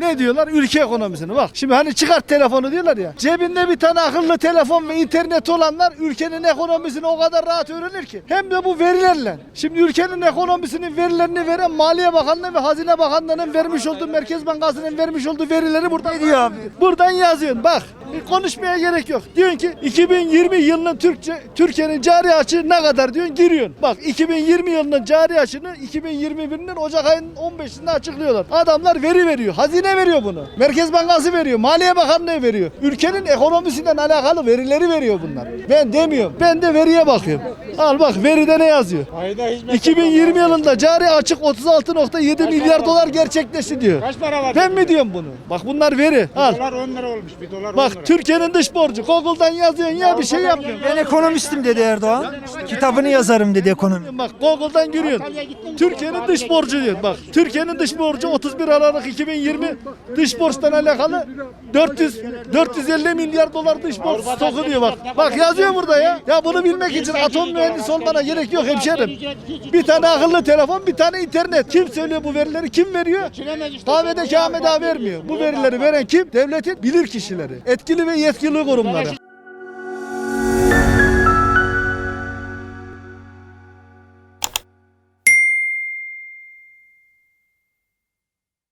Ne diyorlar? Ülke ekonomisini bak. Şimdi hani çıkart telefonu diyorlar ya. Cebinde bir tane akıllı telefon ve internet olanlar ülkenin ekonomisini o kadar rahat öğrenir ki. Hem de bu verilerle. Şimdi ülkenin ekonomisinin verilerini veren Maliye Bakanlığı ve Hazine Bakanlığı'nın vermiş olduğu Merkez Bankası'nın vermiş olduğu verileri buradan diyor abi. Buradan yazıyorsun bak. Konuşmaya gerek yok. Diyorsun ki 2020 yılının Türkçe Türkiye'nin cari açığı ne kadar diyorsun giriyorsun. Bak 2020 yılının cari açığını 2021'in Ocak ayının 15'inde açıklıyorlar. Adamlar veri veriyor. Hazine veriyor bunu. Merkez Bankası veriyor. Maliye Bakanlığı veriyor. Ülkenin ekonomisinden alakalı verileri veriyor bunlar. Ben demiyorum. Ben de veriye bakıyorum. Al bak veride ne yazıyor? 2020 yılında cari açık 36.7 milyar dolar gerçekleşti diyor. Kaç para var? Ben mi diyorum bunu? Bak bunlar veri. Al. Dolar 10 lira olmuş. Bir dolar 10 Bak. Türkiye'nin dış borcu. Google'dan yazıyorsun ya bir şey yapmıyorsun. Ben ekonomistim dedi Erdoğan. Kitabını yazarım dedi ekonomi. Bak Google'dan giriyorsun. Türkiye'nin dış borcu diyor. Bak Türkiye'nin dış borcu 31 Aralık 2020 dış borçtan alakalı 400 450 milyar dolar dış borç stoku diyor bak. Bak yazıyor burada ya. Ya bunu bilmek için atom mühendisi olmana gerek yok hemşerim. Bir tane akıllı telefon, bir tane internet. Kim söylüyor bu verileri? Kim veriyor? Kahvede Ahmet Ağa vermiyor. Bu verileri veren kim? Devletin bilir kişileri. Etkili ve yetkili kurumları.